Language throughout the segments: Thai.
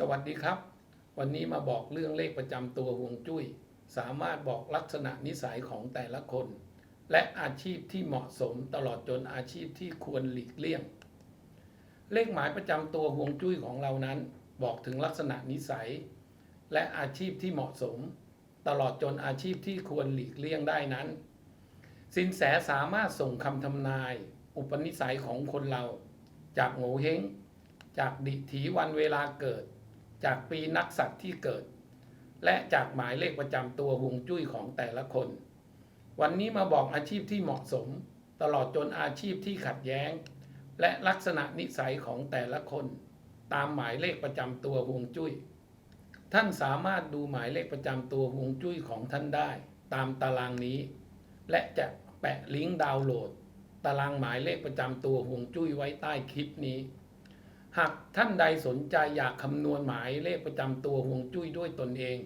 สวัสดีครับ วันนี้มาบอกเรื่องเลขประจำตัวห่วงจุ้ย สามารถบอกลักษณะนิสัยของแต่ละคน และอาชีพที่เหมาะสมตลอดจนอาชีพที่ควรหลีกเลี่ยง เลขหมายประจำตัวห่วงจุ้ยของเรานั้น บอกถึงลักษณะนิสัย และอาชีพที่เหมาะสม ตลอดจนอาชีพที่ควรหลีกเลี่ยงได้นั้น สินแสสามารถส่งคำทำนาย อุปนิสัยของคนเรา จากโงเฮงจากดิถีวันเวลาเกิด จากปีนักษัตว์ที่เกิด และจากหมายเลขประจำตัวห่วงจุ้ยของแต่ละคน วันนี้มาบอกอาชีพที่เหมาะสม ตลอดจนอาชีพที่ขัดแย้ง และลักษณะนิสัยของแต่ละคน ตามหมายเลขประจำตัวห่วงจุ้ย ท่านสามารถดูหมายเลขประจำตัวห่วงจุ้ยของท่านได้ ตามตารางนี้ และจะแปะลิงก์ดาวน์โหลด ตารางหมายเลขประจำตัวห่วงจุ้ยไว้ใต้คลิปนี้ หากท่านใดสนใจอยากคำนวณหมายเลขประจำตัวห่วงจุ้ยด้วยตนเอง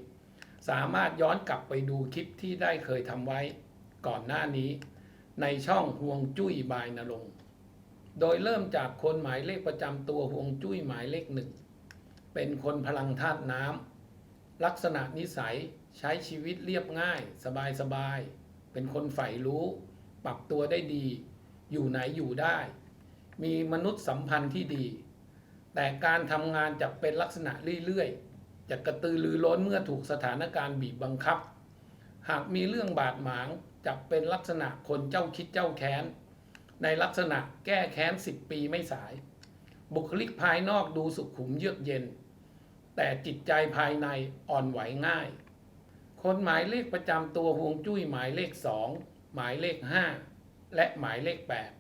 สามารถย้อนกลับไปดูคลิปที่ได้เคยทำไว้ก่อนหน้านี้ ในช่องห่วงจุ้ยบายนรงโดยเริ่มจากคนหมายเลขประจำตัวห่วงจุ้ยหมายเลขหนึ่งเป็นคนพลังธาตุน้ำลักษณะนิสัยใช้ชีวิตเรียบง่าย สบายๆเป็นคนใฝ่รู้ ปรับตัวได้ดี อยู่ไหนอยู่ได้ มีมนุษยสัมพันธ์ที่ดี แต่การทำงานจะเป็นลักษณะเรื่อยๆ จะกระตือรือร้นเมื่อถูกสถานการณ์บีบบังคับ หากมีเรื่องบาดหมางจะเป็นลักษณะคนเจ้าคิดเจ้าแค้น ในลักษณะแก้แค้นสิบปีไม่สาย บุคลิกภายนอกดูสุขุมเยือกเย็น แต่จิตใจภายในอ่อนไหวง่าย คนหมายเลขประจำตัวห่วงจุ้ยหมายเลขสองหมายเลขห้าและหมายเลขแปด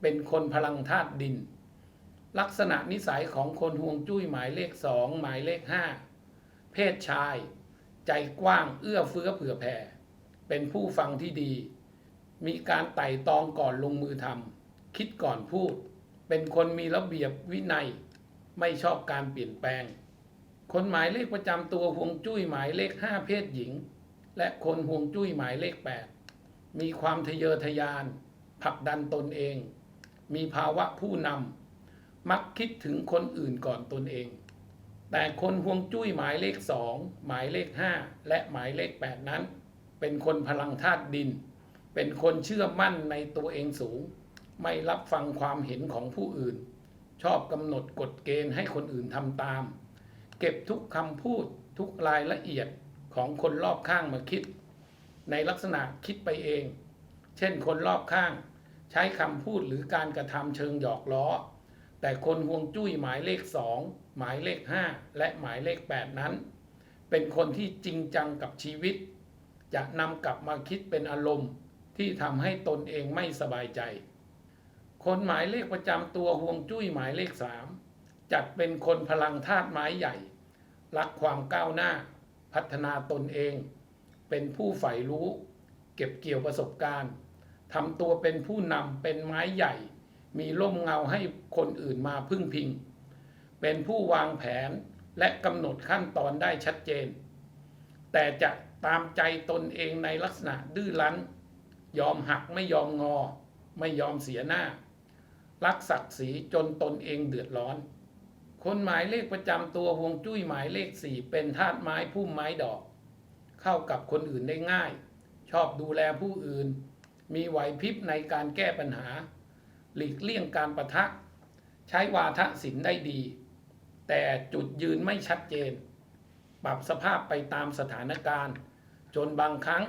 เป็นคนพลังธาตุดิน ลักษณะนิสัยของคนห่วงจุ้ยหมายเลขสองหมายเลขห้าเพศชาย ใจกว้างเอื้อเฟื้อเผื่อแผ่เป็นผู้ฟังที่ดี มีการไต่ตองก่อนลงมือทำคิดก่อนพูด เป็นคนมีระเบียบวินัย ไม่ชอบการเปลี่ยนแปลง คนหมายเลขประจำตัวห่วงจุ้ยหมายเลขห้าเพศหญิง และคนห่วงจุ้ยหมายเลขแปดมีความทะเยอทะยานผลักดันตนเอง มีภาวะผู้นำ มักคิดถึงคนอื่นก่อนตนเอง แต่คนห่วงจุ้ยหมายเลขสองหมายเลขห้าและหมายเลขแปดนั้น เป็นคนพลังธาตุดิน เป็นคนเชื่อมั่นในตัวเองสูง ไม่รับฟังความเห็นของผู้อื่น ชอบกำหนดกฎเกณฑ์ให้คนอื่นทำตาม เก็บทุกคำพูดทุกรายละเอียดของคนรอบข้างมาคิด ในลักษณะคิดไปเอง เช่นคนรอบข้าง ใช้คำพูดหรือการกระทำเชิงหยอกล้อ แต่คนห่วงจุ้ยหมายเลขสองหมายเลขห้าและหมายเลขแปดนั้น เป็นคนที่จริงจังกับชีวิต จะนำกลับมาคิดเป็นอารมณ์ที่ทำให้ตนเองไม่สบายใจ คนหมายเลขประจำตัวห่วงจุ้ยหมายเลขสามจัดเป็นคนพลังธาตุไม้ใหญ่ รักความก้าวหน้า พัฒนาตนเอง เป็นผู้ใฝ่รู้ เก็บเกี่ยวประสบการณ์ทำตัวเป็นผู้นำเป็นไม้ใหญ่ มีร่มเงาให้คนอื่นมาพึ่งพิง เป็นผู้วางแผนและกำหนดขั้นตอนได้ชัดเจน แต่จะตามใจตนเองในลักษณะดื้อรั้น ยอมหักไม่ยอมงอ ไม่ยอมเสียหน้า รักศักดิ์ศรีจนตนเองเดือดร้อน คนหมายเลขประจำตัวห่วงจุ้ยหมายเลขสี่เป็นธาตุไม้พุ่มไม้ดอก เข้ากับคนอื่นได้ง่าย ชอบดูแลผู้อื่น มีไหวพริบในการแก้ปัญหา หลีกเลี่ยงการประทะ ใช้วาทศิลป์ได้ดี แต่จุดยืนไม่ชัดเจน ปรับสภาพไปตามสถานการณ์ จนบางครั้ง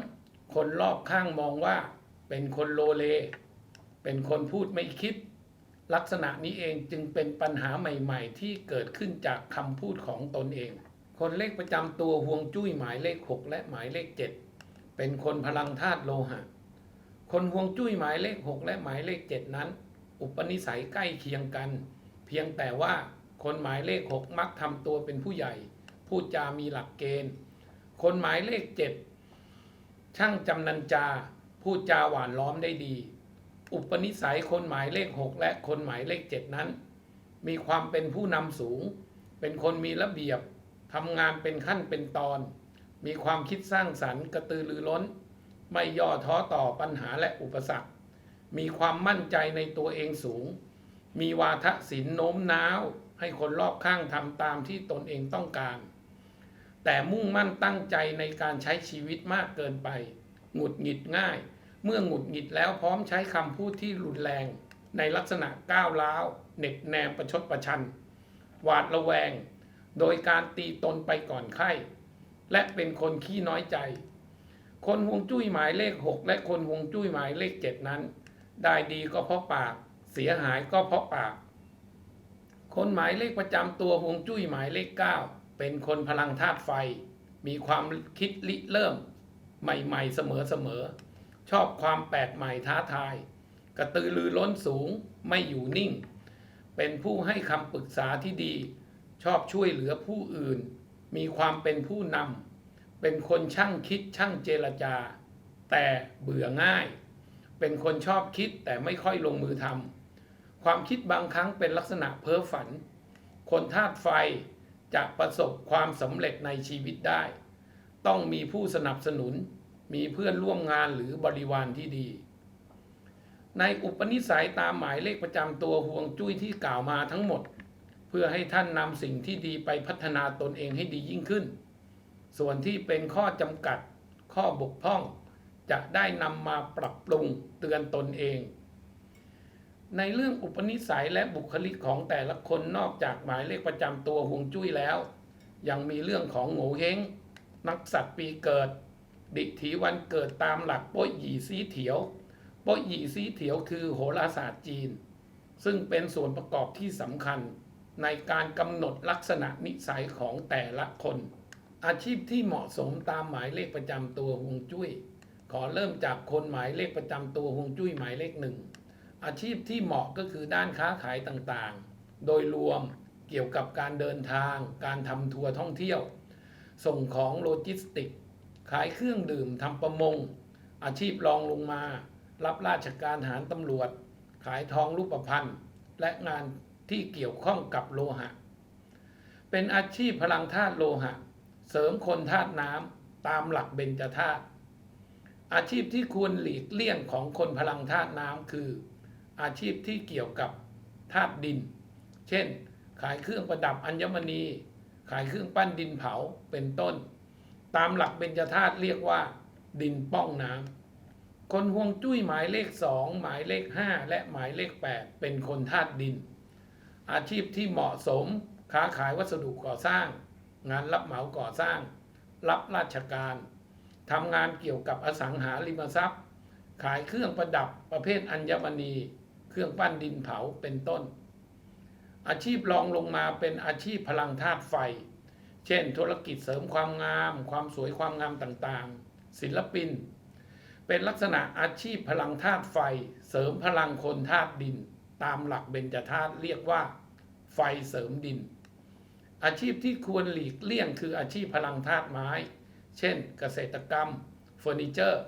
คนรอบข้างมองว่า เป็นคนโลเล เป็นคนพูดไม่คิด ลักษณะนี้เองจึงเป็นปัญหาใหม่ๆ ที่เกิดขึ้นจากคำพูดของตนเอง คนเลขประจำตัวห่วงจุ้ยหมายเลข 6 และหมายเลข 7 เป็นคนพลังธาตุโลหะ คนห่วงจุ้ยหมายเลข 6 และหมายเลข 7 นั้น อุปนิสัยใกล้เคียงกัน เพียงแต่ว่าคนหมายเลข 6 มักทำตัวเป็นผู้ใหญ่ พูดจามีหลักเกณฑ์ คนหมายเลข 7 ช่างจำนันจา พูดจาหวานล้อมได้ดี อุปนิสัยคนหมายเลข 6 และคนหมายเลข 7 นั้น มีความเป็นผู้นำสูง เป็นคนมีระเบียบทำงานเป็นขั้นเป็นตอน มีความคิดสร้างสรรค์กระตือรือร้น ไม่ย่อท้อต่อปัญหาและอุปสรรค มีความมั่นใจในตัวเองสูง มีวาทศิลป์โน้มน้าว ให้คนรอบข้างทำตามที่ตนเองต้องการ แต่มุ่งมั่นตั้งใจในการใช้ชีวิตมากเกินไป หงุดหงิดง่าย เมื่อหงุดหงิดแล้วพร้อมใช้คำพูดที่รุนแรง ในลักษณะก้าวร้าวเหน็บแนมประชดประชัน หวาดระแวง โดยการตีตนไปก่อนไข้และเป็นคนขี้น้อยใจ คนฮวงจุ้ยหมายเลข 6 และคนฮวงจุ้ยหมายเลข 7 นั้น ได้ดีก็เพราะปาก เสียหายก็เพราะปาก คนหมายเลขประจำตัวฮวงจุ้ยหมายเลข 9 เป็นคนพลังธาตุไฟ มีความคิดริเริ่ม ใหม่ๆเสมอๆชอบความแปลกใหม่ท้าทาย กระตือรือร้นสูงไม่อยู่นิ่ง เป็นผู้ให้คำปรึกษาที่ดี ชอบช่วยเหลือผู้อื่น มีความเป็นผู้นำเป็นคนช่างคิดช่างเจรจา แต่เบื่อง่าย เป็นคนชอบคิดแต่ไม่ค่อยลงมือทำความคิดบางครั้งเป็นลักษณะเพ้อฝัน คนธาตุไฟจะประสบความสำเร็จในชีวิตได้ ต้องมีผู้สนับสนุน มีเพื่อนร่วมงานหรือบริวารที่ดี ในอุปนิสัยตามหมายเลขประจำตัวห่วงจุ้ยที่กล่าวมาทั้งหมด เพื่อให้ท่านนำสิ่งที่ดีไปพัฒนาตนเองให้ดียิ่งขึ้น ส่วนที่เป็นข้อจำกัด ข้อบกพร่อง จะได้นำมาปรับปรุงเตือนตนเอง ในเรื่องอุปนิสัยและบุคลิกของแต่ละคนนอกจากหมายเลขประจำตัวห่วงจุ้ยแล้ว ยังมีเรื่องของโง่เฮงนักสัตว์ปีเกิด ดิถีวันเกิดตามหลักโป้ยหยีซีเถียวโป้ยหยีซีเถียวคือโหราศาสตร์จีน ซึ่งเป็นส่วนประกอบที่สำคัญในการกำหนดลักษณะนิสัยของแต่ละคน อาชีพที่เหมาะสมตามหมายเลขประจำตัวฮวงจุ้ย ขอเริ่มจากคนหมายเลขประจำตัวฮวงจุ้ยหมายเลขหนึ่งอาชีพที่เหมาะก็คือด้านค้าขายต่างๆ โดยรวมเกี่ยวกับการเดินทาง การทำทัวร์ท่องเที่ยว ส่งของโลจิสติก ขายเครื่องดื่มทำประมง อาชีพรองลงมา รับราชการทหารตำรวจ ขายทองรูปพรรณและงานที่เกี่ยวข้องกับโลหะ เป็นอาชีพพลังธาตุโลหะ เสริมคนธาตุน้ำตามหลักเบญจธาตุ อาชีพที่ควรหลีกเลี่ยงของคนพลังธาตุน้ำคือ อาชีพที่เกี่ยวกับธาตุดิน เช่น ขายเครื่องประดับอัญมณี ขายเครื่องปั้นดินเผาเป็นต้น ตามหลักเบญจธาตุเรียกว่า ดินป้องน้ำคนห่วงจุ้ยหมายเลขสองหมายเลขห้าและหมายเลขแปดเป็นคนธาตุดิน อาชีพที่เหมาะสมค้าขายวัสดุก่อสร้าง งานรับเหมาก่อสร้าง รับราชการ ทำงานเกี่ยวกับอสังหาริมทรัพย์ ขายเครื่องประดับประเภทอัญมณี เครื่องปั้นดินเผาเป็นต้น อาชีพรองลงมาเป็นอาชีพพลังธาตุไฟ เช่น ธุรกิจเสริมความงาม ความสวยความงามต่างๆ ศิลปิน เป็นลักษณะอาชีพพลังธาตุไฟ เสริมพลังคนธาตุดิน ตามหลักเบญจธาตุเรียกว่า ไฟเสริมดิน อาชีพที่ควรหลีกเลี่ยงคืออาชีพพลังธาตุไม้ เช่น เกษตรกรรมเฟอร์นิเจอร์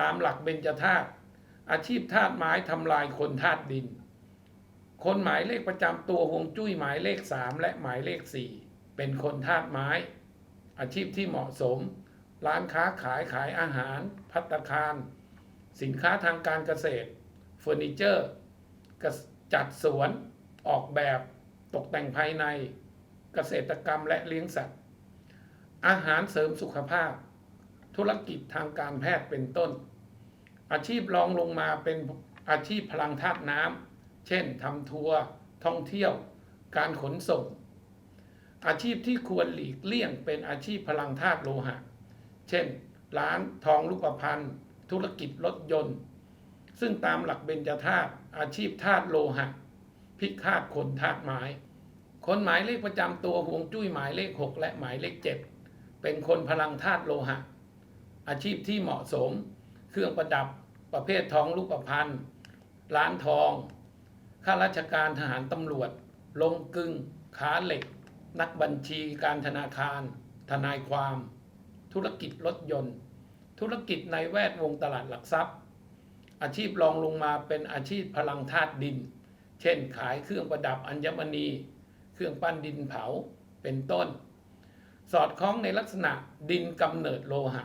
ตามหลักเบญจธาตุอาชีพธาตุไม้ทำลายคนธาตุดิน คนหมายเลขประจำตัวฮวงจุ้ยหมายเลข 3 และหมายเลข 4 เป็นคนธาตุไม้ อาชีพที่เหมาะสม ร้านค้าขายขายอาหาร พัตคาร สินค้าทางการเกษตรเฟอร์นิเจอร์จัดสวน ออกแบบ ตกแต่งภายใน เกษตรกรรมและเลี้ยงสัตว์ อาหารเสริมสุขภาพ ธุรกิจทางการแพทย์เป็นต้น อาชีพรองลงมาเป็นอาชีพพลังธาตุน้ำเช่นทำทัวร์ท่องเที่ยว การขนส่ง อาชีพที่ควรหลีกเลี่ยงเป็นอาชีพพลังธาตุโลหะ เช่น ร้านทองรูปพรรณธุรกิจรถยนต์ ซึ่งตามหลักเบญจธาตุอาชีพธาตุโลหะ พิฆาตคนธาตุไม้คนหมายเลขประจำตัวห่วงจุ้ยหมายเลข 6 และหมายเลข 7 เป็นคนพลังธาตุโลหะ อาชีพที่เหมาะสม เครื่องประดับประเภททองรูปพรรณร้านทอง ข้าราชการทหารตำรวจ ลงกึ่งขาเหล็ก นักบัญชีการธนาคาร ทนายความ ธุรกิจรถยนต์ ธุรกิจในแวดวงตลาดหลักทรัพย์ อาชีพรองลงมาเป็นอาชีพพลังธาตุดิน เช่นขายเครื่องประดับอัญมณี เครื่องปั้นดินเผา เป็นต้น สอดคล้องในลักษณะดินกำเนิดโลหะ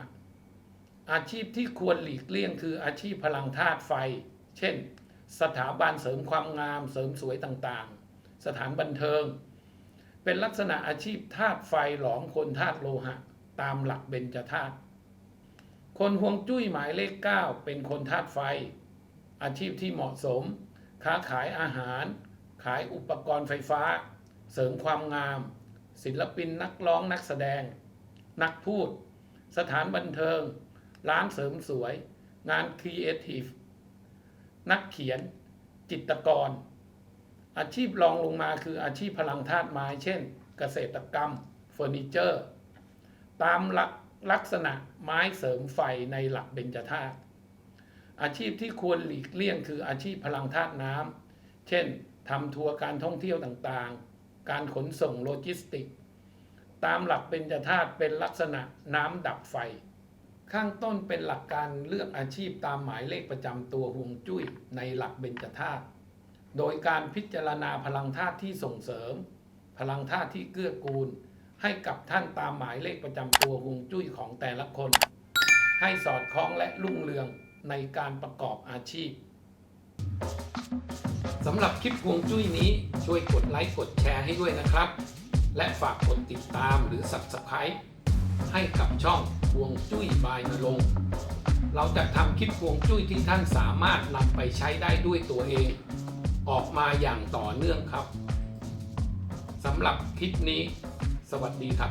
อาชีพที่ควรหลีกเลี่ยงคืออาชีพพลังธาตุไฟ เช่น สถาบันเสริมความงามเสริมสวยต่างๆ สถานบันเทิง เป็นลักษณะอาชีพธาตุไฟหลอมคนธาตุโลหะ ตามหลักเบญจธาตุคนห่วงจุ้ยหมายเลข 9 เป็นคนธาตุไฟ อาชีพที่เหมาะสม ค้าขายอาหาร ขายอุปกรณ์ไฟฟ้า เสริมความงาม ศิลปินนักร้องนักแสดง นักพูด สถานบันเทิง ร้านเสริมสวย งานครีเอทีฟนักเขียน จิตรกร อาชีพรองลงมาคืออาชีพพลังธาตุไม้เช่น เกษตรกรรมเฟอร์นิเจอร์ ตามลักลักษณะไม้เสริมไฟในหลักเบญจธาตุอาชีพที่ควรหลีกเลี่ยงคืออาชีพพลังธาตุน้ำเช่นทำทัวร์การท่องเที่ยวต่างๆ การขนส่งโลจิสติก ตามหลักเบญจธาตุเป็นลักษณะน้ำดับไฟ ข้างต้นเป็นหลักการเลือกอาชีพตามหมายเลขประจำตัวห่วงจุ้ยในหลักเบญจธาตุโดยการพิจารณาพลังธาตุที่ส่งเสริม พลังธาตุที่เกื้อกูล ให้กับท่านตามหมายเลขประจำตัวห่วงจุ้ยของแต่ละคน ให้สอดคล้องและรุ่งเรืองในการประกอบอาชีพ สำหรับคลิปห่วงจุ้ยนี้ช่วยกดไลค์กดแชร์ให้ด้วยนะครับ และฝากกดติดตามหรือ Subscribe ให้กับช่องห่วงจุ้ยบายนรงเราจะทำคลิปห่วงจุ้ยที่ท่านสามารถนำไปใช้ได้ด้วยตัวเอง ออกมาอย่างต่อเนื่องครับสำหรับคลิปนี้ สวัสดีครับ